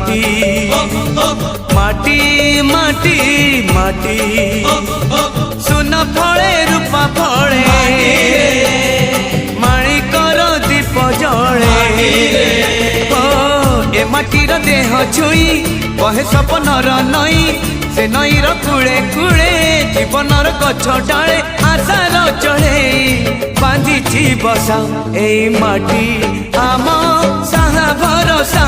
মাটি মাটি মাটি মাটি সোনা ফলে রূপা ফলে মাণিকর দীপ জলে এ মাটির দেহ ছুঁই বহে সপনর নই সে নইর কুড়ে কুড়ে জীবনর গছ ডালে আশার চড়ে বাঁধিছি বসা এই মাটি আম সাহা ভরসা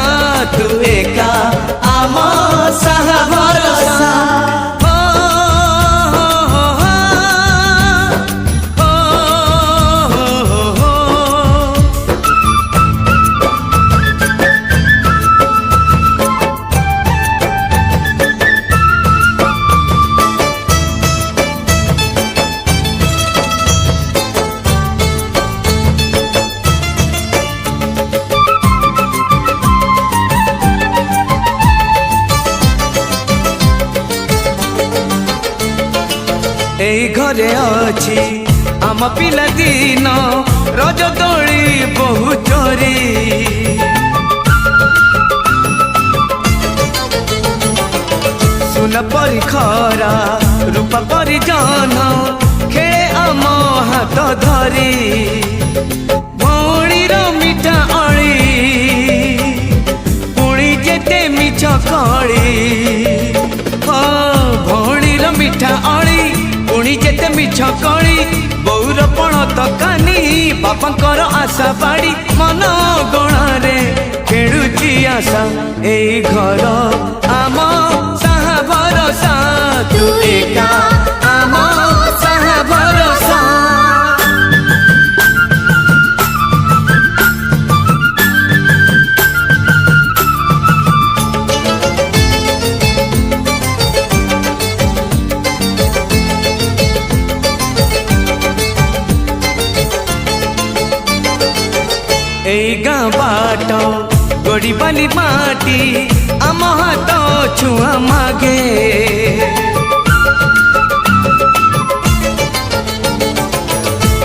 এই ঘরে ଅଛି ଆମ ପିଲାଦିନ ରଜ ଦୋଳି ବହୁ ଚୋରି ସୁନ ପରି ଖରା ରୂପା ପରି ଜହ୍ନ ଖେଳେ ଆମ ହାତ ଧରି ଭଉଣୀର ମିଠା ଅଳି ପୁଣି ଯେତେ ମିଛ କଳି ଛକଳି ବୋଉର ପଣ ତକାନି ବାପାଙ୍କର ଆଶା ବାଡ଼ି ମନ ଗଣାରେ ଖେଳୁଛି ଆଶା ଏଇ ଘର এই গাঁ বাট গড়িবালি মাটি আম হাত ছুঁয়া মাগে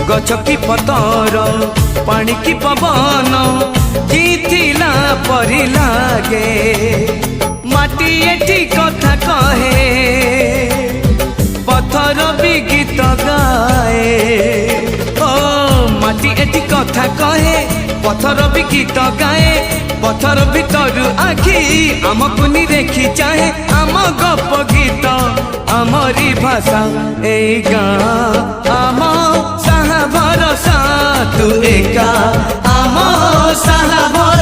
গছ কি পতর পাণি কি পবন জিথিলা পরি লাগে মাটি এটি কথা কহে পথর ବି ଗୀତ ଗାଏ ପଥର ଭିତରୁ ଆଖି ଆମକୁ ନିରେଖି ଚାହେଁ ଆମ ଗପ ଗୀତ ଆମରି ଭାଷା ଏଇ ଗାଁ ଆମ ସାହା ଭରସା ତୁ ଏକା ଆମ ସାହା